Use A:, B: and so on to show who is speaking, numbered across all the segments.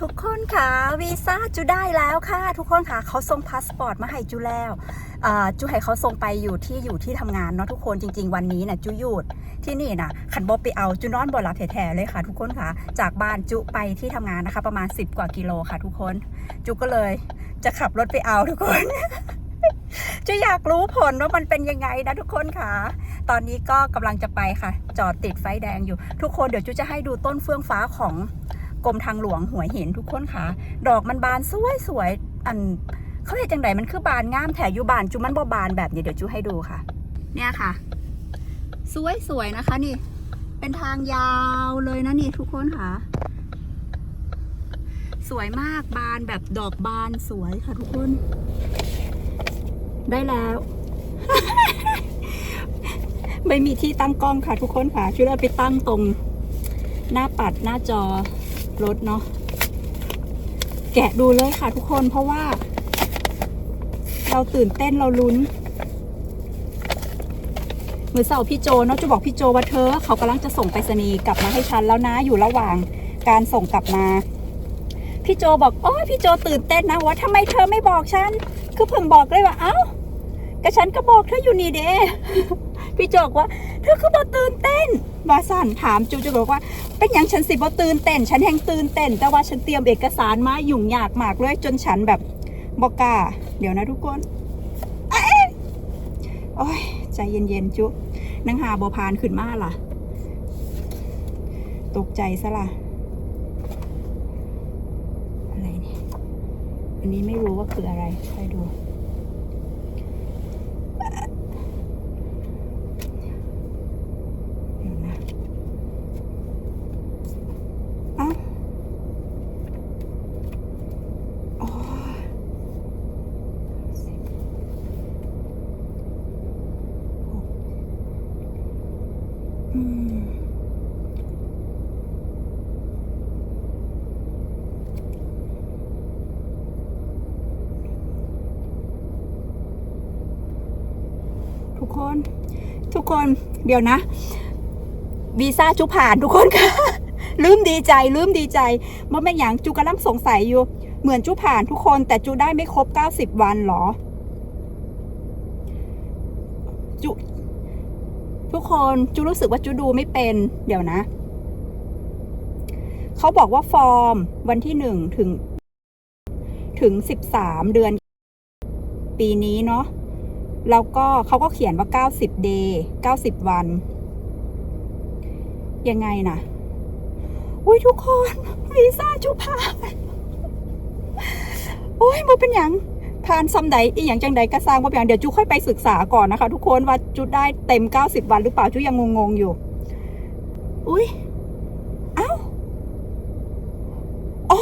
A: ทุกคนค่ะวีซ่าจูได้แล้วค่ะ ทุกคนค่ะเขาส่งพาสปอร์ตมาให้จูแล้วจูให้เขาส่งไปอยู่ที่อยู่ที่ทำงานเนาะทุกคนจริง ๆ วันนี้นะจูหยุดที่นี่นะขันบอไปเอาจูนอนบอลับแถๆเลยค่ะ ทุกคนค่ะ จากบ้านจูไปที่ทำงานนะคะ ประมาณ 10 กว่ากิโลค่ะ ทุกคนจูก็เลยจะขับรถไปเอาทุกคนจะอยากรู้ผลว่ามันเป็นยังไงนะทุกคนค่ะ ตอนนี้ก็กำลังจะไปค่ะ จอดติดไฟแดงอยู่ ทุกคนเดี๋ยวจูจะให้ดูต้นเฟื่องฟ้าของ กรมทางหลวงหัวหินทุกคนค่ะ ดอกมันบานสวยสวยอันเขาเรียกจังไดมันคือบานงามแถอยู่บานจูมันบ่บานแบบนี้เดี๋ยวจูให้ดูค่ะ เนี่ยค่ะ สวยสวยนะคะนี่ เป็นทางยาวเลยนะนี่ทุกคนค่ะ สวยมากบานแบบดอกบานสวยค่ะทุกคน ได้แล้ว ไม่มีที่ตั้งกล้องค่ะทุกคนค่ะช่วยเราไปตั้งตรงหน้าปัดหน้าจอ รถเนาะแกะดูเลยค่ะทุกคนเพราะว่า เราตื่นเต้นเราลุ้นเหมือเสาพี่โจเนาะจะบอกพี่โจว่าเธอเขากำลังจะส่งไปรษณีย์กลับมาให้ฉันแล้วนะอยู่ระหว่างการส่งกลับมา พี่โจบอกโอ้ยพี่โจตื่นเต้นนะว่าทำไมเธอไม่บอกฉันคือเพิ่งบอกเลยว่าเอ้าก็ฉันก็บอกเธออยู่นี่เด้พี่โจบอกว่า เธอคือบ่ตื่นเต้น วาสันถามจูจูบอกว่า เป็นอย่างฉันสิบ่ตื่นเต้น ฉันแห่งตื่นเต้น แต่ว่าฉันเตรียมเอกสารมายุ่งยากมากเลยจนฉันแบบบอกกาเดี๋ยวนะทุกคนโอ้ยใจเย็นๆจุนังหาบอพานขึ้นมาล่ะ ตกใจซะล่ะ อะไรเนี่ยอันนี้ไม่รู้ว่าคืออะไร ใครดู เดี๋ยวนะเอ้าโอ้ยสิบหกอืมทุ กคน ทุกคนเดี๋ยวนะวีซ่าจูผ่านทุกคนค่ะ ลืมดีใจ ลืมดีใจเมื่อแม่นอย่างจูกำลังสงสัยอยู่ เหมือนจูผ่านทุกคนแต่จูได้ไม่ครบ90วันหรอจูทุกคนจูรู้สึกว่าจูดูไม่เป็น เดี๋ยวนะ เขาบอกว่าฟอร์มวันที่หนึ่งถึง ถึงสิบสามเดือน ปีนี้เนาะ แล้วก็เขาก็เขียนว่า 90 day 90 วัน ยังไงนะอุ้ยทุกคนวีซ่าจุผ่านโอ้ยมันเป็นอย่างผ่านซัมใดอีหยังจังใดกระซางว่าอย่างเดี๋ยวจูค่อยไปศึกษาก่อนนะคะ ทุกคนว่าจูได้เต็ม 90 วันหรือเปล่าจูยังงงๆอยู่ อุ้ยเอ้าอ๋อ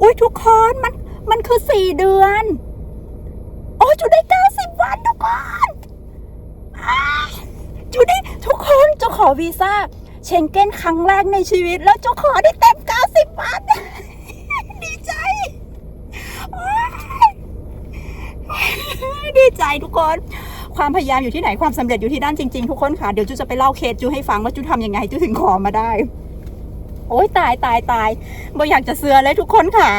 A: อุ้ยทุกคนมัน มันคือสี่เดือน โอ้จูได้เก้าสิบวันทุกคนจูได้ทุกคนจะขอวีซ่าเชงเก้นครั้งแรกในชีวิต แล้วจะขอได้เต็มเก้าสิบวัน ดีใจ ดีใจทุกคนความพยายามอยู่ที่ไหนความสำเร็จอยู่ที่นั่นจริงๆ ทุกคนค่ะ เดี๋ยวจูจะไปเล่าเคสจูให้ฟังว่าจูทำยังไงจูถึงขอมาได้ โอ้ยตายตายตายบ่อยากจะเสือเลยทุกคนค่ะ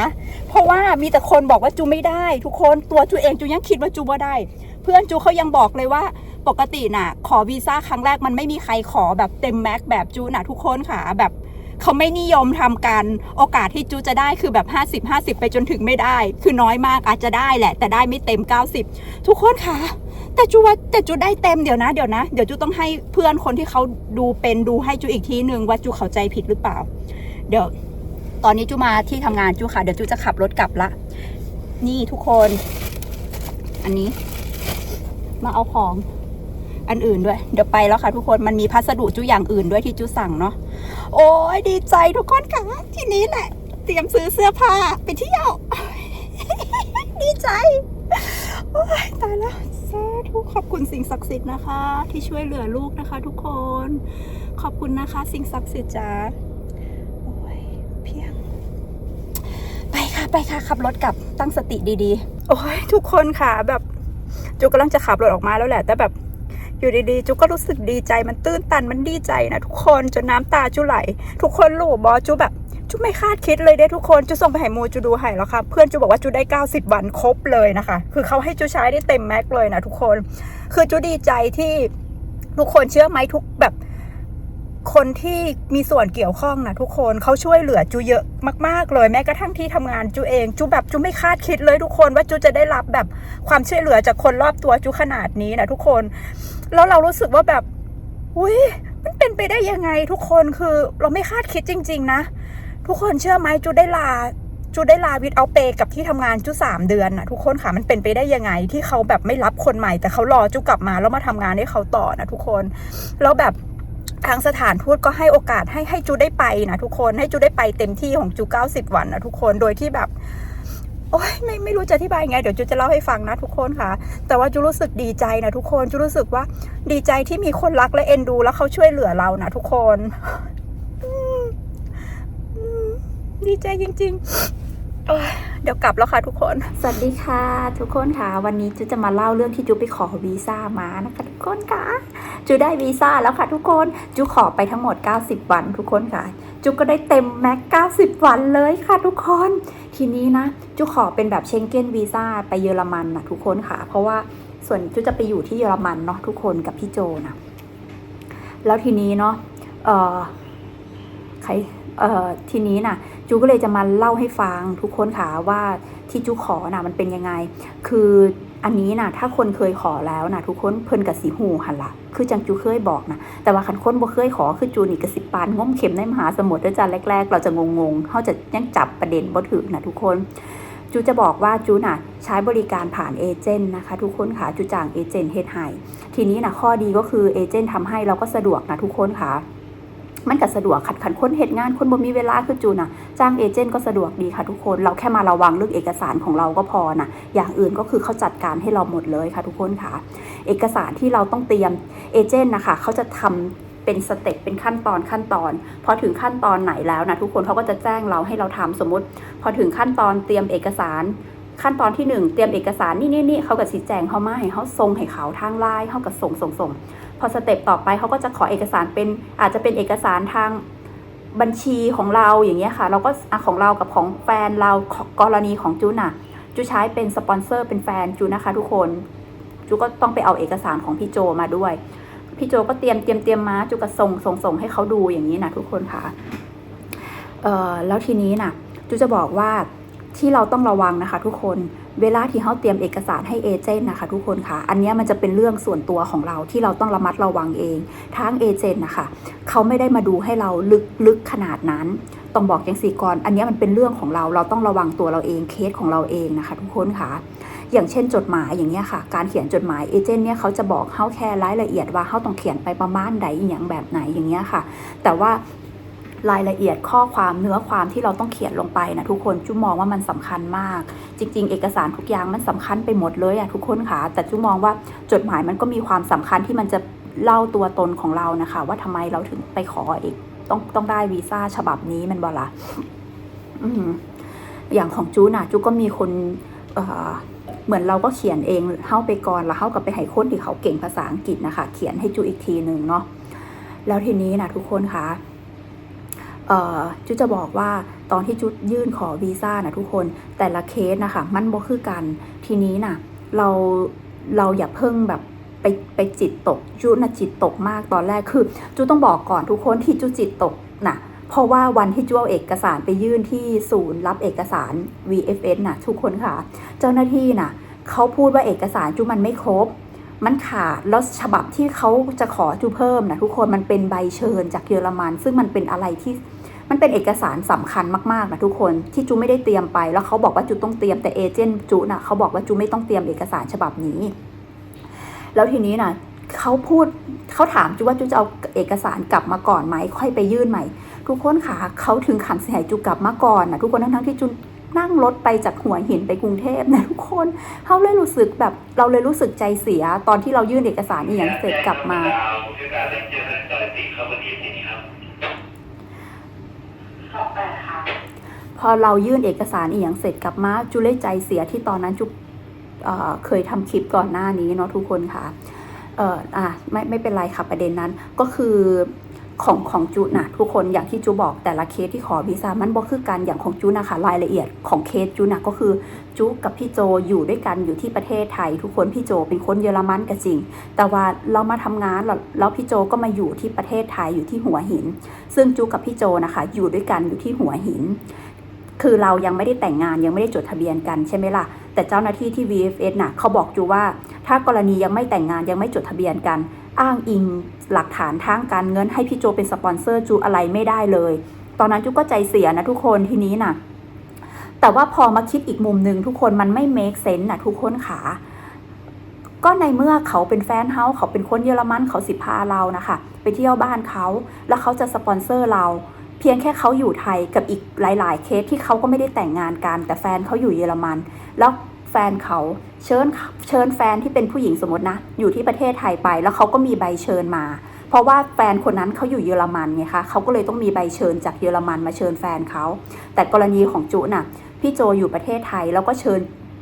A: เพราะว่ามีแต่คนบอกว่าจูไม่ได้ ทุกคนตัวจูเองจูยังคิดว่าจูว่าได้ เพื่อนจูเขายังบอกเลยว่าปกติน่ะ ขอวีซ่าครั้งแรกมันไม่มีใครขอแบบเต็มแม็กแบบจูน่ะทุกคนค่ะแบบเขาไม่นิยมทำกันโอกาสที่จูจะได้คือแบบ 50 50 ไปจนถึงไม่ได้ คือน้อยมากอาจจะได้แหละ แต่ได้ไม่เต็ม 90 ทุกคนค่ะ แต่จูว่าแต่จูได้เต็มเดี๋ยวนะเดี๋ยวนะเดี๋ยวจูต้องให้เพื่อนคนที่เขาดูเป็นดูให้จูอีกทีหนึ่งว่าจูเข้าใจผิดหรือเปล่า เดี๋ยว ตอนนี้จูมาที่ทำงานจูค่ะ เดี๋ยวจูจะขับรถกลับละ นี่ทุกคน อันนี้ มาเอาของอันอื่นด้วย เดี๋ยวไปแล้วค่ะทุกคนมันมีพัสดุจูอย่างอื่นด้วยที่จูสั่งเนาะโอ้ยดีใจทุกคนค่ะ ทีนี้แหละ เตรียมซื้อเสื้อผ้าไปเที่ยว ดีใจ โอ้ยตายแล้ว ธุขอบคุณสิ่งศักดิ์สิทธิ์นะคะ ที่ช่วยเหลือลูกนะคะ ทุกคน ขอบคุณนะคะ สิ่งศักดิ์สิทธิ์จ้าโอ้ยเพียง ไปค่ะไปค่ะขับรถกลับตั้งสติดีๆ โอ้ยทุกคนค่ะแบบจูกำลังจะขับรถออกมาแล้วแหละ แต่แบบอยู่ดีๆจูก็รู้สึกดีใจมันตื้นตันมันดีใจนะทุกคนจนน้ำตาจูไหล ทุกคนรู้บอจูแบบ จูไม่คาดคิดเลยเด้ทุกคนจูส่งไปให้โมจูดูให้แล้วค่ะเพื่อนจูบอกว่าจูได้ 90 วันครบเลยนะคะ คือเขาให้จูใช้ได้เต็มแม็กเลยนะทุกคน คือจูดีใจที่ทุกคนเชื่อไหมทุกแบบคนที่มีส่วนเกี่ยวข้องนะทุกคนเขาช่วยเหลือจูเยอะมากๆเลยแม้กระทั่งที่ทำงานจูเองจูแบบจูไม่คาดคิดเลยทุกคนว่าจูจะได้รับแบบความช่วยเหลือจากคนรอบตัวจูขนาดนี้นะทุกคน แล้วเรารู้สึกว่าแบบอุ้ยมันเป็นไปได้ยังไงทุกคนคือเราไม่คาดคิดจริง ๆ นะ ทุกคนเชื่อไหมจูได้ลาจูได้ลาวิดเอาเปกับที่ทำงานจูสามเดือนนะทุกคนค่ะมันเป็นไปได้ยังไง ที่เขาแบบไม่รับคนใหม่ แต่เขารอจูกลับมาแล้วมาทำงานให้เขาต่อนะทุกคนแล้วแบบทางสถานทูตก็ให้โอกาสให้ให้จูได้ไปนะทุกคนให้จูได้ไปเต็มที่ของจู90วันนะทุกคนโดยที่แบบโอ๊ยไม่ไม่รู้จะอธิบายไง เดี๋ยวจูจะเล่าให้ฟังนะทุกคนค่ะ แต่ว่าจูรู้สึกดีใจนะทุกคนจูรู้สึกว่าดีใจที่มีคนรักและเอ็นดู แล้วเขาช่วยเหลือเรานะทุกคน ดีใจจริงๆเดี๋ยวกลับแล้วค่ะทุกคน สวัสดีค่ะ ทุกคนค่ะ วันนี้จูจะมาเล่าเรื่องที่จูไปขอวีซ่ามานะคะทุกคนค่ะจูได้วีซ่าแล้วค่ะทุกคนจูขอไปทั้งหมด 90 วัน ทุกคนค่ะจูก็ได้เต็มแม็ก90 วันเลยค่ะทุกคน ทีนี้นะจูขอเป็นแบบเชงเก้นวีซ่าไปเยอรมันนะทุกคนค่ะ เพราะว่าส่วนจูจะไปอยู่ที่เยอรมันเนาะทุกคนกับพี่โจนะแล้วทีนี้เนาะเออใครเออทีนี้น่ะ จูก็เลยจะมาเล่าให้ฟังทุกคนค่ะว่าที่จูขอน่ะมันเป็นยังไง คืออันนี้น่ะ ถ้าคนเคยขอแล้วน่ะ ทุกคนเพิ่นกับสีหูหันละคือจังจูเคยบอกนะแต่ว่าคันคนบ่เคยขอคือจูนี่กับสิปานง้มเข็มในมหาสมุทรด้วยจ้าแรก ๆ เราจะงงๆเขาจะยังจับประเด็นบ่ถึงนะทุกคนจูจะบอกว่าจูน่ะใช้บริการผ่านเอเจนต์นะคะทุกคนค่ะจูจ้างเอเจนต์เฮ็ดให้ทีนี้นะข้อดีก็คือเอเจนต์ทำให้เราก็สะดวกนะทุกคนค่ะ มันก็สะดวกขัดขันคนเหตุงานคนบ่มีเวลาคือจูนะจ้างเอเจนต์ก็สะดวกดีค่ะทุกคนเราแค่มาระวังเรื่องเอกสารของเราก็พอนะอย่างอื่นก็คือเขาจัดการให้เราหมดเลยค่ะทุกคนค่ะ เอกสารที่เราต้องเตรียมเอเจนต์นะคะเขาจะทำเป็นสเต็ปเป็นขั้นตอนขั้นตอน พอถึงขั้นตอนไหนแล้วนะทุกคนเขาก็จะแจ้งเราให้เราทำสมมติ พอถึงขั้นตอนเตรียมเอกสารขั้นตอนที่หนึ่งเตรียมเอกสารนี่นี่นี่เขากับชี้แจงเขามาให้เขาส่งให้เขาทางไลน์เขากับส่งส่งส่ง อสเต็ปต่อไปเขาก็จะขอเอกสารเป็นอาจจะเป็นเอกสารทางบัญชีของเราอย่างเงี้ยค่ะ เราก็อของเรากับของแฟนเรากรณีของจูน่ะจูใช้เป็นสปอนเซอร์เป็นแฟนจูนะคะ ทุกคนจูก็ต้องไปเอาเอกสารของพี่โจมาด้วย พี่โจก็เตรียมเตรียมเตรียมมาจูก็ส่งส่งส่งให้เขาดูอย่างนี้นะทุกคนค่ะเออแล้วทีนี้น่ะจูจะบอกว่าที่เราต้องระวังนะคะ ทุกคน เวลาที่เขาเตรียมเอกสารให้เอเจนต์นะคะทุกคนค่ะ อันนี้มันจะเป็นเรื่องส่วนตัวของเราที่เราต้องระมัดระวังเองทางเอเจนต์นะคะเขาไม่ได้มาดูให้เราลึกลึกขนาดนั้นต้องบอกอย่างสี่ก่อนอันนี้มันเป็นเรื่องของเราเราต้องระวังตัวเราเองเคสของเราเองนะคะทุกคนค่ะ อย่างเช่นจดหมายอย่างเงี้ยค่ะ การเขียนจดหมายเอเจนต์เนี่ยเขาจะบอกเขาแค่รายละเอียดว่าเขาต้องเขียนไปประมาณใดอย่างแบบไหนอย่างเงี้ยค่ะ แต่ว่า รายละเอียดข้อความเนื้อความที่เราต้องเขียนลงไปนะทุกคนจุมมองว่ามันสำคัญมาก จริง ๆ เอกสารทุกอย่างมันสำคัญไปหมดเลยอะทุกคนค่ะ แต่จุมมองว่าจดหมายมันก็มีความสำคัญที่มันจะเล่าตัวตนของเรานะคะ ว่าทำไมเราถึงไปขอเอกต้องต้องได้วีซ่าฉบับนี้มันบอละอืมอย่างของจูน่ะจูก็มีคนเเหมือนเราก็เขียนเองเข้าไปก่อนแล้วเข้ากับไปให้คนที่เขาเก่งภาษาอังกฤษนะคะ เขียนให้จูอีกทีหนึ่งเนาะแล้วทีนี้นะทุกคนคะ เอ่อจูจะบอกว่าตอนที่จุดยื่นขอวีซ่านะทุกคนแต่ละเคสนะคะมันบ่คือกัน ทีนี้นะเราเราอย่าเพิ่งแบบไปไปจิตตกจูนะจิตตกมากตอนแรกคือจูต้องบอกก่อนทุกคนที่จูจิตตกนะเพราะว่าวันที่จูเอาเอกสารไปยื่นที่ศูนย์รับเอกสาร VFS นะทุกคนค่ะ เจ้าหน้าที่น่ะเขาพูดว่าเอกสารจูมันไม่ครบมันขาดแล้วฉบับที่เขาจะขอจูเพิ่มนะทุกคนมันเป็นใบเชิญจากเยอรมัน ซึ่งมันเป็นอะไรที่ มันเป็นเอกสารสำคัญมากๆนะทุกคนที่จูไม่ได้เตรียมไป แล้วเขาบอกว่าจูต้องเตรียมแต่เอเจนต์จูน่ะเขาบอกว่าจูไม่ต้องเตรียมเอกสารฉบับนี้ แล้วทีนี้น่ะเขาพูดเขาถามจูว่าจูจะเอาเอกสารกลับมาก่อนไหมค่อยไปยื่นใหม่ ทุกคนค่ะเขาถึงขันเสียจูกลับมาก่อนนะทุกคนทั้งๆที่จูนั่งรถไปจากหัวหินไปกรุงเทพนะทุกคนเขาเลยรู้สึกแบบเราเลยรู้สึกใจเสีย ตอนที่เรายื่นเอกสารอีกอย่างเสร็จกลับมา พอเรายื่นเอกสารอีกอย่างเสร็จกลับมาจูเล่ใจเสียที่ตอนนั้นจุเเคยทำคลิปก่อนหน้านี้เนาะทุกคนค่ะเอออะไม่ไม่เป็นไรค่ะประเด็นนั้นก็คือ ของของจูนะทุกคนอย่างที่จูบอกแต่ละเคสที่ขอวีซ่ามันบอกคือกันอย่างของจูนะคะรายละเอียดของเคสจูนะก็คือจูกับพี่โจอยู่ด้วยกันอยู่ที่ประเทศไทย ทุกคนพี่โจเป็นคนเยอรมันก็จริง แต่ว่าเรามาทำงานแล้วพี่โจก็มาอยู่ที่ประเทศไทยอยู่ที่หัวหิน ซึ่งจูกับพี่โจนะคะ อยู่ด้วยกันอยู่ที่หัวหิน คือเรายังไม่ได้แต่งงานยังไม่ได้จดทะเบียนกันใช่ไหมล่ะแต่เจ้าหน้าที่ที่ VFS น่ะเขาบอกจูว่า ถ้ากรณียังไม่แต่งงานยังไม่จดทะเบียนกัน อ้างอิงหลักฐานทางการเงินให้พี่โจเป็นสปอนเซอร์จูอะไรไม่ได้เลย ตอนนั้นจูก็ใจเสียนะทุกคนทีนี้น่ะ แต่ว่าพอมาคิดอีกมุมหนึ่งทุกคนมันไม่ make sense นะทุกคนขาก็ในเมื่อเขาเป็นแฟนเฮาเขาเป็นคนเยอรมันเขาสิพาเรานะคะไปเที่ยวบ้านเขา แล้วเขาจะสปอนเซอร์เรา เพียงแค่เขาอยู่ไทยกับอีกหลาย ๆ เคสที่เขาก็ไม่ได้แต่งงานกัน แต่แฟนเขาอยู่เยอรมัน แล้ว แฟนเขาเชิญเชิญแฟนที่เป็นผู้หญิงสมมตินะ อยู่ที่ประเทศไทยไป แล้วเขาก็มีใบเชิญมา เพราะว่าแฟนคนนั้นเขาอยู่เยอรมันไงคะเขาก็เลยต้องมีใบเชิญจากเยอรมันมาเชิญแฟนเขาแต่กรณีของจุน่ะพี่โจอยู่ประเทศไทยแล้วก็เชิญ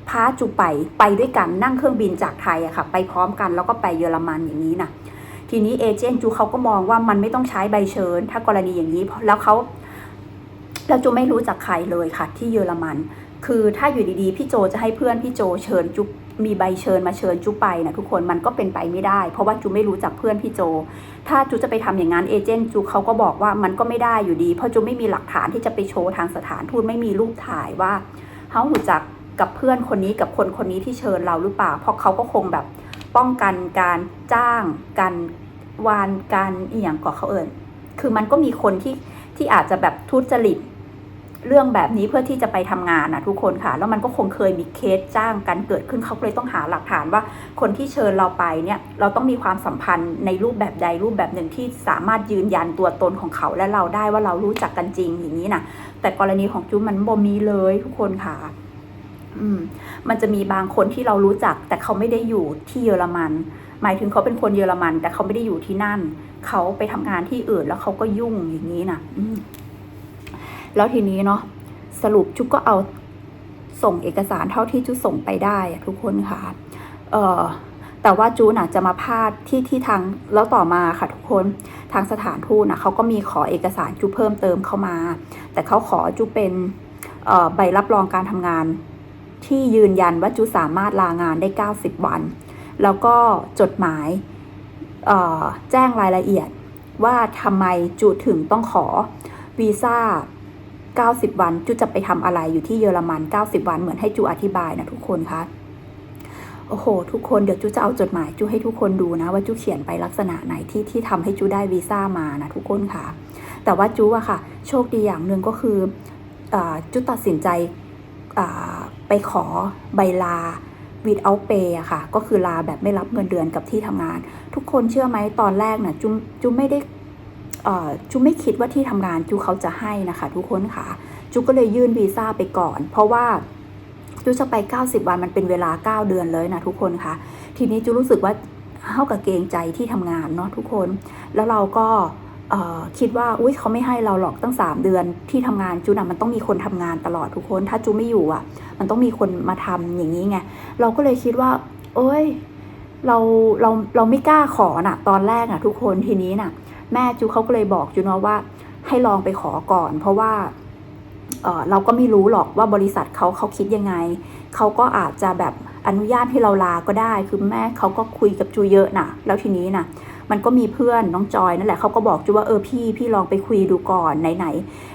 A: พาจุไปไปด้วยกันนั่งเครื่องบินจากไทยอะค่ะ ไปพร้อมกันแล้วก็ไปเยอรมันอย่างนี้นะทีนี้เอเจนต์จูเขาก็มองว่ามันไม่ต้องใช้ใบเชิญ ถ้ากรณีอย่างนี้แล้วเขาแล้วจูไม่รู้จักใครเลยค่ะ ที่เยอรมัน คือถ้าอยู่ดีๆ พี่โจจะให้เพื่อนพี่โจเชิญจุมีใบเชิญมาเชิญจุ๊ไปนะทุกคนมันก็เป็นไปไม่ได้ เพราะว่าจูไม่รู้จักเพื่อนพี่โจ ถ้าจูจะไปทำอย่างนั้นเอเจนต์จูเขาก็บอกว่ามันก็ไม่ได้อยู่ดี เพราะจูไม่มีหลักฐานที่จะไปโชว์ทางสถานทูตไม่มีรูปถ่ายว่าเขาหูจักกับเพื่อนคนนี้กับคนคนนี้ที่เชิญเราหรือเปล่า เพราะเขาก็คงแบบป้องกันการจ้างการวานการอีหยังก่อเขาเอิญคือมันก็มีคนที่ที่อาจจะแบบทุจริต เรื่องแบบนี้เพื่อที่จะไปทำงานนะทุกคนค่ะ แล้วมันก็คงเคยมีเคสจ้างกันเกิดขึ้นเขาเลยต้องหาหลักฐานว่า คนที่เชิญเราไปเนี่ยเราต้องมีความสัมพันธ์ในรูปแบบใดรูปแบบหนึ่งที่สามารถยืนยันตัวตนของเขาและเราได้ว่าเรารู้จักกันจริงอย่างนี้นะแต่กรณีของจุ๊มันบ่มีเลยทุกคนค่ะอืมมันจะมีบางคนที่เรารู้จัก แต่เขาไม่ได้อยู่ที่เยอรมัน หมายถึงเขาเป็นคนเยอรมัน แต่เขาไม่ได้อยู่ที่นั่น เขาไปทำงานที่อื่นแล้วเขาก็ยุ่งอย่างนี้นะอื แล้วทีนี้เนาะสรุปจุ๊กก็เอาส่งเอกสารเท่าที่จุ๊ส่งไปได้ทุกคนค่ะ เอ่อแต่ว่าจูน่ะจะมาพาดที่ที่ทางแล้วต่อมาค่ะทุกคนทางสถานทูตนะเขาก็มีขอเอกสารจูเพิ่มเติมเข้ามา แต่เขาขอจูเป็นใบรับรองการทำงาน ที่ยืนยันว่าจูสามารถลางานได้ 90 วัน แล้วก็จดหมายแจ้งรายละเอียดว่าทำไมจูถึงต้องขอวีซ่า 90 วันจูจะไปทำอะไรอยู่ที่เยอรมัน 90 วันเหมือนให้จูอธิบายนะทุกคนคะโอ้โห ทุกคนเดี๋ยวจูจะเอาจดหมายจูให้ทุกคนดูนะ ว่าจูเขียนไปลักษณะไหนที่ที่ทำให้จูได้วีซ่ามานะทุกคนค่ะ แต่ว่าจูอะค่ะ โชคดีอย่างหนึ่งก็คืออจูตัดสินใจไปขอใบลา without pay อะค่ะ ก็คือลาแบบไม่รับเงินเดือนกับที่ทำงาน ทุกคนเชื่อไหมตอนแรกน่ะจูจูไม่ได้ จูไม่คิดว่าที่ทำงานจูเขาจะให้นะคะ ทุกคนค่ะจูก็เลยยื่นวีซ่าไปก่อน เพราะว่าจูจะไป 90 วันมันเป็นเวลา 9 เดือนเลยนะทุกคนคะทีนี้จูรู้สึกว่าเท่ากับเกรงใจที่ทำงานเนาะทุกคน แล้วเราก็คิดว่าอุ้ยเขาไม่ให้เราหรอกตั้ง 3 เดือนที่ทำงานจูน่ะมันต้องมีคนทำงานตลอดทุกคน ถ้าจูไม่อยู่อะ มันต้องมีคนมาทำอย่างนี้ไงเราก็เลยคิดว่าเอ้ยเราเราเราไม่กล้าขอน่ะ ตอนแรกอะ ทุกคนทีนี้น่ะ แม่จูเขาก็เลยบอกจูเนาะว่า ให้ลองไปขอก่อน เพราะว่าเเราก็ไม่รู้หรอกว่าบริษัทเขาเขาคิดยังไง เขาก็อาจจะแบบอนุญาตให้เราลาก็ได้ คือแม่เขาก็คุยกับจูเยอะนะแล้วทีนี้นะมันก็มีเพื่อนน้องจอยนั่นแหละเขาก็บอกจูว่าเออพี่พี่ลองไปคุยดูก่อนไหนไหน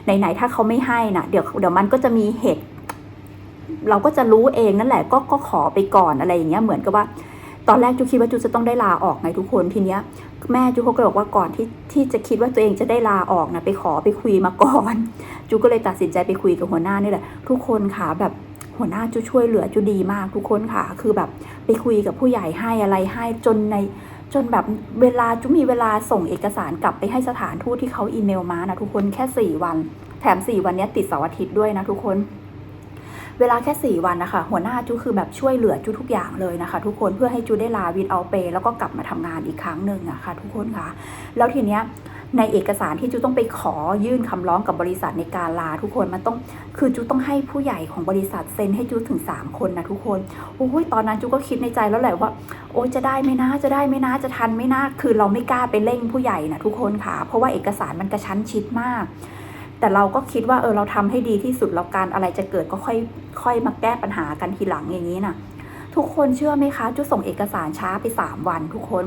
A: ไหนไหนถ้าเขาไม่ให้นะเดี๋ยวเดี๋ยวมันก็จะมีเหตุเราก็จะรู้เองนั่นแหละก็ก็ขอไปก่อนอะไรอย่างเงี้ยเหมือนกับว่า ตอนแรกจูคิดว่าจูจะต้องได้ลาออกไงทุกคนทีเนี้ย แม่จูเขาก็บอกว่าก่อนที่ที่จะคิดว่าตัวเองจะได้ลาออกนะไปขอไปคุยมาก่อน จูก็เลยตัดสินใจไปคุยกับหัวหน้านี่แหละ ทุกคนค่ะแบบหัวหน้าจูช่วยเหลือจูดีมากทุกคนค่ะ คือแบบไปคุยกับผู้ใหญ่ให้อะไรให้จนในจนแบบเวลาจูมีเวลาส่งเอกสารกลับไปให้สถานทูตที่เขาอีเมลมานะทุกคนแค่สี่วัน แถมสี่วันนี้ติดเสาร์อาทิตย์ด้วยนะทุกคน เวลาแค่สี่วันนะคะ หัวหน้าจูคือแบบช่วยเหลือจูทุกอย่างเลยนะคะ ทุกคนเพื่อให้จูได้ลาวิดเอาเป แล้วก็กลับมาทำงานอีกครั้งหนึ่งอะค่ะทุกคนค่ะ แล้วทีเนี้ยในเอกสารที่จูต้องไปขอยื่นคำร้องกับบริษัทในการลาทุกคนมันต้องคือจูต้องให้ผู้ใหญ่ของบริษัทเซ็นให้จูถึง 3 คนนะทุกคนโอ้ยตอนนั้นจูก็คิดในใจแล้วแหละว่า โอ้จะได้ไหมนะจะได้ไหมนะจะทันไหมนะคือเราไม่กล้าไปเร่งผู้ใหญ่นะทุกคนค่ะ เพราะว่าเอกสารมันกระชั้นชิดมาก แต่เราก็คิดว่าเออเราทำให้ดีที่สุดแล้วการอะไรจะเกิดก็ค่อยค่อยมาแก้ปัญหากันทีหลังอย่างนี้นะทุกคนเชื่อไหมคะจูส่งเอกสารช้าไป 3 วันทุกคน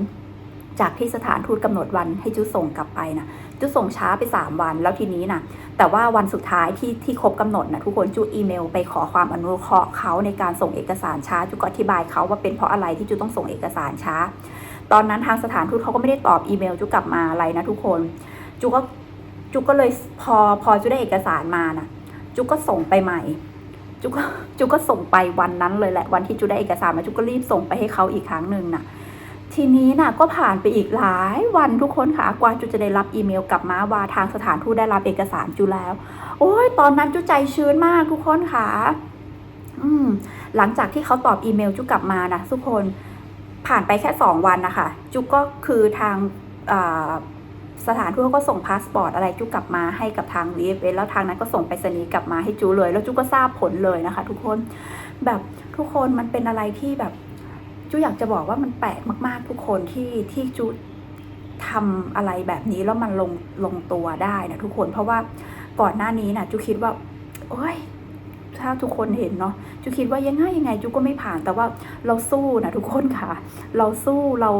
A: จากที่สถานทูตกำหนดวันให้จูส่งกลับไปนะจูส่งช้าไป 3 วันแล้วทีนี้นะแต่ว่าวันสุดท้ายที่ที่ครบกำหนดนะทุกคนจูอีเมล ไปขอความอนุเคราะห์เขาในการส่งเอกสารช้าจูก็อธิบายเขาว่าเป็นเพราะอะไรที่จูต้องส่งเอกสารช้า ตอนนั้นทางสถานทูตเขาก็ไม่ได้ตอบอีเมลจูกลับมาอะไรนะทุกคนจูก็ จูก็เลยพอพอจูได้เอกสารมานะจูก็ส่งไปใหม่จูก็จูก็ส่งไปวันนั้นเลยแหละ วันที่จูได้เอกสารมาจูก็รีบส่งไปให้เขาอีกครั้งหนึ่งน่ะทีนี้น่ะก็ผ่านไปอีกหลายวันทุกคนค่ะกว่าจูจะได้รับอีเมลกลับมาว่าทางสถานทูตได้รับเอกสารจูแล้ว โอ้ยตอนนั้นจูใจชื้นมากทุกคนค่ะ อืม หลังจากที่เขาตอบอีเมลจูกลับมานะทุกคนผ่านไปแค่สองวันนะคะจูก็คือทางอ่า สถานทูตก็ส่งพาสปอร์ตอะไรจูกลับมาให้กับทาง v f แล้วทางนั้นก็ส่งไปรษณีกลับมาให้จูเลย แล้วจูก็ทราบผลเลยนะคะ ทุกคนแบบทุกคนมันเป็นอะไรที่แบบจูอยากจะบอกว่ามันแปลกมากๆ ทุกคนที่ที่จูทำอะไรแบบนี้แล้วมันลงลงตัวได้นะทุกคนเพราะว่าก่อนหน้านี้นะจูคิดว่าโอ้ย ถ้าทุกคนเห็นเนาะจูคิดว่ายังไงยังไงจูก็ไม่ผ่านแต่ว่าเราสู้นะทุกคนค่ะ เราสู้เรา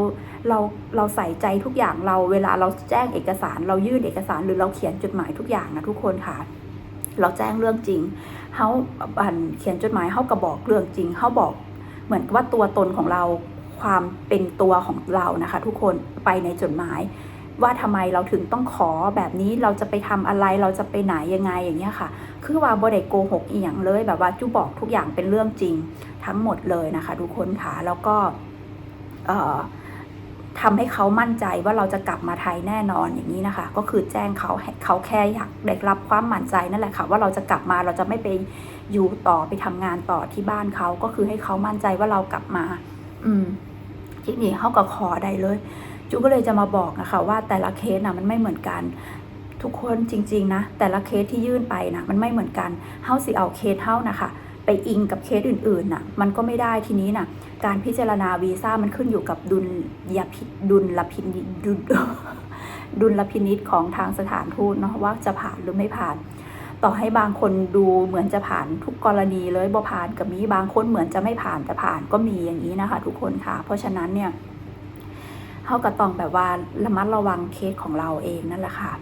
A: เราเราใส่ใจทุกอย่างเราเวลาเราแจ้งเอกสาร เรายื่นเอกสารหรือเราเขียนจดหมายทุกอย่างนะทุกคนค่ะ เราแจ้งเรื่องจริงเขาอันเขียนจดหมายเขากระบอกเรื่องจริงเขาบอกเหมือนว่าตัวตนของเราความเป็นตัวของเรานะคะ ทุกคนไปในจดหมาย ว่าทำไมเราถึงต้องขอแบบนี้เราจะไปทำอะไรเราจะไปไหนยังไงอย่างเงี้ยค่ะ คือว่าบไดโกหกอีหยังเลยแบบว่าจูบอกทุกอย่างเป็นเรื่องจริงทั้งหมดเลยนะคะทุกคนค่ะแล้วก็เอ่อทำให้เขามั่นใจว่าเราจะกลับมาไทยแน่นอนอย่างนี้นะคะ ก็คือแจ้งเขาเขาแค่อยากได้รับความมั่นใจนั่นแหละค่ะ ว่าเราจะกลับมาเราจะไม่ไปอยู่ต่อไปทำงานต่อที่บ้านเขาก็คือให้เขามั่นใจว่าเรากลับมา อืมทีนี้เขาก็ขอได้เลย จูก็เลยจะมาบอกนะคะว่าแต่ละเคสนะมันไม่เหมือนกันทุกคนจริง ๆ นะ แต่ละเคสที่ยื่นไปนะมันไม่เหมือนกันเฮ้าสิเอาเคสเฮ้านะคะไปอิงกับเคสอื่นๆน่ะมันก็ไม่ได้ทีนี้น่ะการพิจารณาวีซ่ามันขึ้นอยู่กับดุลยพิดุลลพินิดุลดุลพินิษของทางสถานทูตเนาะว่าจะผ่านหรือไม่ผ่าน ต่อให้บางคนดูเหมือนจะผ่านทุกกรณีเลยบ่ผ่านกับมีบางคนเหมือนจะไม่ผ่านแต่ผ่านก็มีอย่างนี้นะคะ ทุกคนค่ะ เพราะฉะนั้นเนี่ย เขาก็ต้องแบบว่าระมัดระวังเคสของเราเองนั่นแหละค่ะ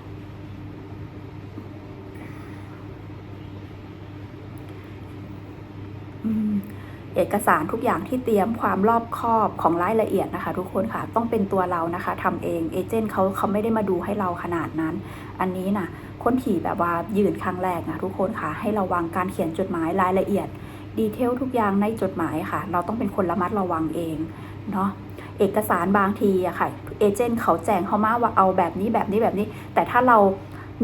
A: เอกสารทุกอย่างที่เตรียมความรอบคอบของรายละเอียดนะคะ ทุกคนค่ะต้องเป็นตัวเรานะคะทำเองเอเจนต์เขาเขาไม่ได้มาดูให้เราขนาดนั้น อันนี้นะคนที่แบบว่ายืนครั้งแรกนะทุกคนค่ะให้ระวังการเขียนจดหมายรายละเอียด ดีเทลทุกอย่างในจดหมายค่ะ เราต้องเป็นคนระมัดระวังเองเนาะเอกสารบางทีอะค่ะเอเจนต์เขาแจ้งเขามาว่าเอาแบบนี้แบบนี้แบบนี้ แต่ถ้าเรา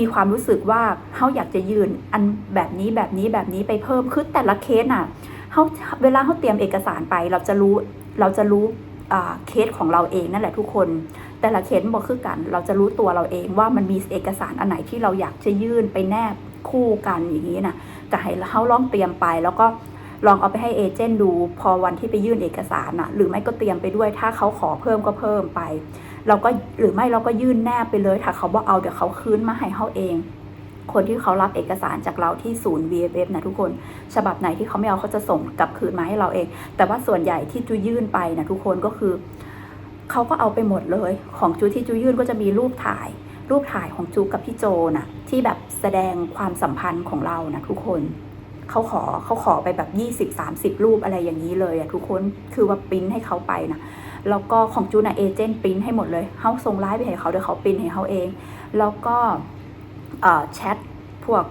A: มีความรู้สึกว่าเขาอยากจะยืนอันแบบนี้แบบนี้แบบนี้ไปเพิ่มคือแต่ละเคสอะเขาเวลาเขาเตรียมเอกสารไปเราจะรู้เราจะรู้เคสของเราเองนั่นแหละทุกคน แต่ละเคสบอกคือกัน เราจะรู้ตัวเราเองว่ามันมีเอกสารอันไหนที่เราอยากจะยื่นไปแนบคู่กันอย่างนี้นะก็ให้เขาลองเตรียมไปแล้วก็ ลองเอาไปให้เอเจนต์ดู พอวันที่ไปยื่นเอกสารน่ะหรือไม่ก็เตรียมไปด้วย ถ้าเขาขอเพิ่มก็เพิ่มไป เราก็หรือไม่เราก็ยื่นแนบไปเลย ถ้าเขาบอกเอาเดี๋ยวเขาคืนมาให้เขาเอง คนที่เขารับเอกสารจากเราที่ศูนย์ VFF นะทุกคน ฉบับไหนที่เขาไม่เอาเขาจะส่งกลับคืนมาให้เราเอง แต่ว่าส่วนใหญ่ที่จูยื่นไปนะทุกคนก็คือเขาก็เอาไปหมดเลย ของจูที่จูยื่นก็จะมีรูปถ่ายรูปถ่ายของจูกับพี่โจนะที่แบบแสดงความสัมพันธ์ของเรานะทุกคน เขาขอเขาขอไปแบบ 20 30 รูปอะไรอย่างนี้เลยอะทุกคนคือว่าปริ้นให้เขาไปนะแล้วก็ของจูนะเอเจนต์ปริ้นให้หมดเลยเขาส่งไลน์ไปให้เขาเดี๋ยวเขาปริ้นให้เขาเอง แล้วก็แชทพวก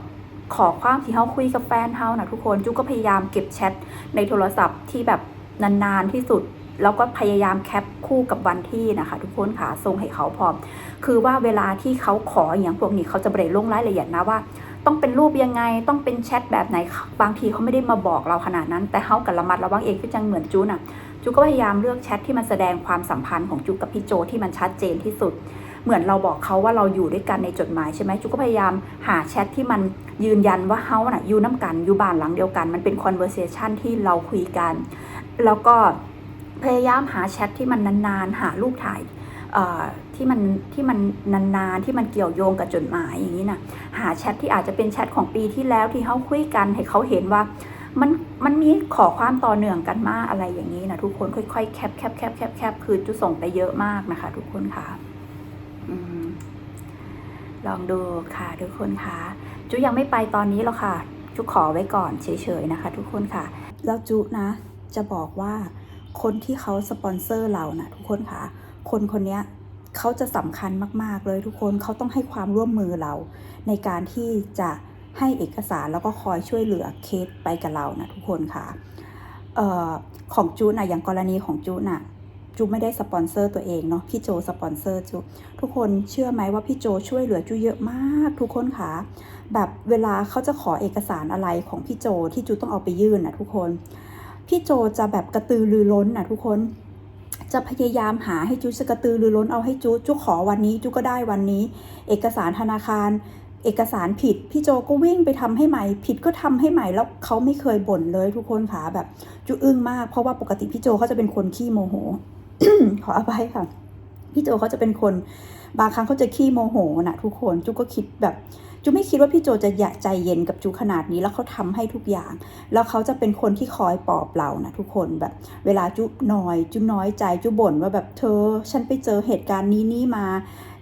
A: ขอความที่เขาคุยกับแฟนเขานะทุกคนจุกก็พยายามเก็บแชทในโทรศัพท์ที่แบบนานๆที่สุดแล้วก็พยายามแคปคู่กับวันที่นะคะ ทุกคนค่ะส่งให้เขาพร้อม คือว่าเวลาที่เขาขออย่างพวกนี้เขาจะเบรลงรายละเอียดนะว่า ต้องเป็นรูปยังไงต้องเป็นแชทแบบไหนบางทีเขาไม่ได้มาบอกเราขนาดนั้น แต่เขากับระมัดระวังเองก็จังเหมือนจูน่ะจูก็พยายามเลือกแชทที่มันแสดงความสัมพันธ์ของจูกับพี่โจที่มันชัดเจนที่สุด เหมือนเราบอกเขาว่าเราอยู่ด้วยกันในจดหมายใช่ไหมจูก็พยายามหาแชทที่มันยืนยันว่าเฮาน่ะอยู่น้ำกันอยู่บ้านหลังเดียวกัน มันเป็น conversation ที่เราคุยกัน แล้วก็พยายามหาแชทที่มันนานๆ หารูปถ่ายเอ่อ ที่มันที่มันนานๆที่มันเกี่ยวโยงกับจดหมายอย่างนี้นะหาแชทที่อาจจะเป็นแชทของปีที่แล้วที่เขาคุยกันให้เขาเห็นว่ามันมันมีขอความต่อเนื่องกันมากอะไรอย่างนี้นะทุกคนค่อยๆแคปแคปแคปแคปแคปคือจุส่งไปเยอะมากนะคะ ทุกคนค่ะลองดูค่ะ ทุกคนค่ะจุยังไม่ไปตอนนี้หรอกค่ะจุขอไว้ก่อนเฉยๆนะคะ ทุกคนค่ะ แล้วจุนะ จะบอกว่าคนที่เขาสปอนเซอร์เรานะทุกคนค่ะ คนคนเนี้ย เขาจะสำคัญมาก ๆ เลยทุกคนเขาต้องให้ความร่วมมือเรา ในการที่จะให้เอกสารแล้วก็คอยช่วยเหลือเคสไปกับเรานะทุกคนค่ะเอ่อของจูนะอย่างกรณีของจูนะจูไม่ได้สปอนเซอร์ตัวเองเนาะพี่โจสปอนเซอร์จูทุกคนเชื่อไหมว่าพี่โจช่วยเหลือจูเยอะมากทุกคนค่ะแบบเวลาเขาจะขอเอกสารอะไรของพี่โจที่จูต้องเอาไปยื่นนะทุกคน พี่โจจะแบบกระตือรือร้นนะทุกคน จะพยายามหาให้จูจะกระตือรือร้นเอาให้จูจูขอวันนี้จูก็ได้วันนี้ เอกสารธนาคาร เอกสารผิด พี่โจก็วิ่งไปทำให้ใหม่ ผิดก็ทำให้ใหม่แล้วเขาไม่เคยบ่นเลยทุกคนค่ะแบบจูอึ้งมากเพราะว่าปกติพี่โจเขาจะเป็นคนขี้โมโห ขออภัยค่ะ พี่โจเขาจะเป็นคนบางครั้งเขาจะขี้โมโหนะทุกคนจูก็คิดแบบจูไม่คิดว่าพี่โจจะอยากใจเย็นกับจูขนาดนี้แล้วเขาทำให้ทุกอย่าง แล้วเขาจะเป็นคนที่คอยปลอบเรานะทุกคนแบบ เวลาจุน้อยจุน้อยใจจุบ่นว่าแบบเธอ ฉันไปเจอเหตุการณ์นี้นี่มา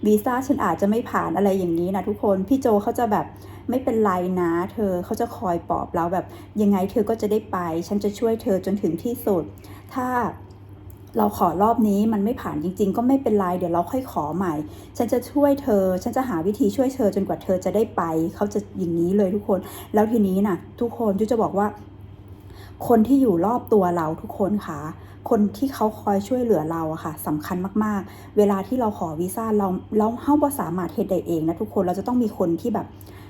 A: วีซ่าฉันอาจจะไม่ผ่านอะไรอย่างนี้นะทุกคนพี่โจเขาจะแบบไม่เป็นไรนะ เธอเขาจะคอยปลอบเราแบบยังไงเธอก็จะได้ไป ฉันจะช่วยเธอจนถึงที่สุด ถ้า เราขอรอบนี้มันไม่ผ่านจริง ๆ ก็ไม่เป็นไรเดี๋ยวเราค่อยขอใหม่ ฉันจะช่วยเธอ ฉันจะหาวิธีช่วยเธอจนกว่าเธอจะได้ไป เขาจะอย่างนี้เลยทุกคน แล้วทีนี้นะทุกคนจุจะบอกว่า คนที่อยู่รอบตัวเราทุกคนค่ะ คนที่เขาคอยช่วยเหลือเราอะค่ะสำคัญมากๆ เวลาที่เราขอวีซ่าเราเราเฮาบ่สามารถเฮ็ดได้เองนะทุกคนเราจะต้องมีคนที่แบบ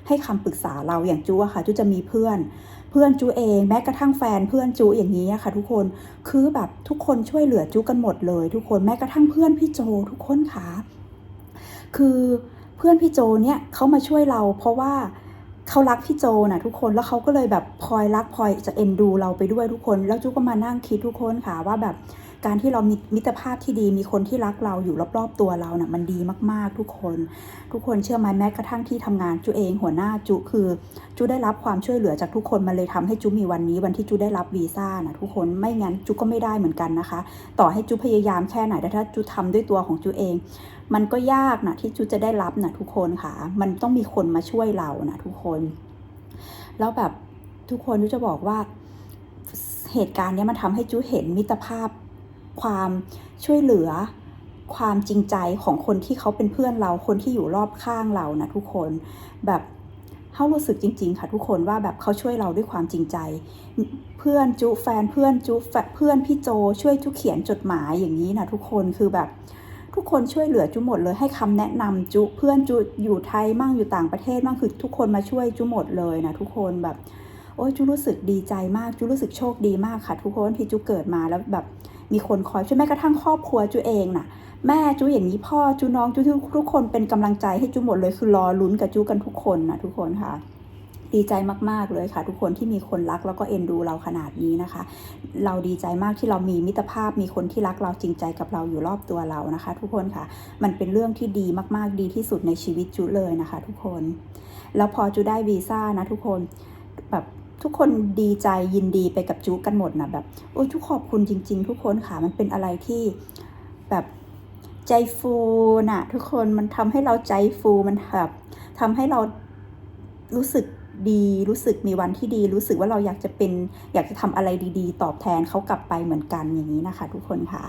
A: ให้คำปรึกษาเราอย่างจูอะค่ะจูจะมีเพื่อน เพื่อนจูเอง แม้กระทั่งแฟนเพื่อนจูอย่างนี้อะค่ะ ทุกคนคือแบบทุกคนช่วยเหลือจูกันหมดเลย ทุกคนแม้กระทั่งเพื่อนพี่โจทุกคนค่ะคือเพื่อนพี่โจเนี่ยเขามาช่วยเรา เพราะว่าเขารักพี่โจนะทุกคนแล้วเขาก็เลยแบบพลอยรักพลอยจะเอ็นดูเราไปด้วยทุกคน แล้วจูก็มานั่งคิดทุกคนค่ะว่าแบบ การที่เรามีมิตรภาพที่ดีมีคนที่รักเราอยู่รอบๆ ตัวเรานะ่ะมันดีมากๆ ทุกคน ทุกคนเชื่อไหมแม้กระทั่งที่ทำงานจูเองหัวหน้าจูคือจูได้รับความช่วยเหลือจากทุกคนมันเลยทำให้จูมีวันนี้วันที่จูได้รับวีซ่านะทุกคนไม่งั้นจูก็ไม่ได้เหมือนกันนะคะ ต่อให้จูพยายามแค่ไหนแต่ถ้าจูทำด้วยตัวของจูเอง มันก็ยากนะที่จูจะได้รับนะทุกคนค่ะ มันต้องมีคนมาช่วยเรานะทุกคน แล้วแบบทุกคนจูจะบอกว่าเหตุการณ์เนี้ยมันทำให้จูเห็นมิตรภาพ ความช่วยเหลือ ความจริงใจของคนที่เขาเป็นเพื่อนเราคนที่อยู่รอบข้างเรานะทุกคนแบบเขารู้สึกจริง ๆ ค่ะทุกคนว่าแบบเขาช่วยเราด้วยความจริงใจ เพื่อนจุแฟนเพื่อนจุแฟเพื่อนพี่โจช่วยจุเขียนจดหมายอย่างนี้นะทุกคนคือแบบทุกคนช่วยเหลือจุหมดเลยให้คำแนะนำจุเพื่อนจุอยู่ไทยมั่งอยู่ต่างประเทศมั่งคือทุกคนมาช่วยจุหมดเลยนะทุกคนแบบ โอ้ยจุรู้สึกดีใจมากจุรู้สึกโชคดีมากค่ะ ทุกคนที่จุเกิดมาแล้วแบบ มีคนคอยช่วยแม้กระทั่งครอบครัวจุเองน่ะ แม่จุอย่างนี้พ่อจุน้องจุทุกทุกคนเป็นกำลังใจให้จุหมดเลยคือรอลุ้นกับจุกันทุกคนนะทุกคนค่ะดีใจมาก ๆ เลยค่ะ ทุกคนที่มีคนรักแล้วก็เอ็นดูเราขนาดนี้นะคะ เราดีใจมากที่เรามีมิตรภาพมีคนที่รักเราจริงใจกับเราอยู่รอบตัวเรานะคะ ทุกคนค่ะ มันเป็นเรื่องที่ดีมาก ๆ ดีที่สุดในชีวิตจุเลยนะคะ ทุกคน แล้วพอจุได้วีซ่านะทุกคนแบบ ทุกคนดีใจยินดีไปกับจุกันหมดนะแบบโอ้ยทุกขอบคุณจริง ๆ ทุกคนค่ะมันเป็นอะไรที่แบบใจฟูน่ะทุกคนมันทำให้เราใจฟูมันแบบทำให้เรารู้สึกดีรู้สึกมีวันที่ดี รู้สึกว่าเราอยากจะเป็น อยากจะทำอะไรดี ๆ ตอบแทนเขากลับไปเหมือนกันอย่างนี้นะคะ ทุกคนค่ะ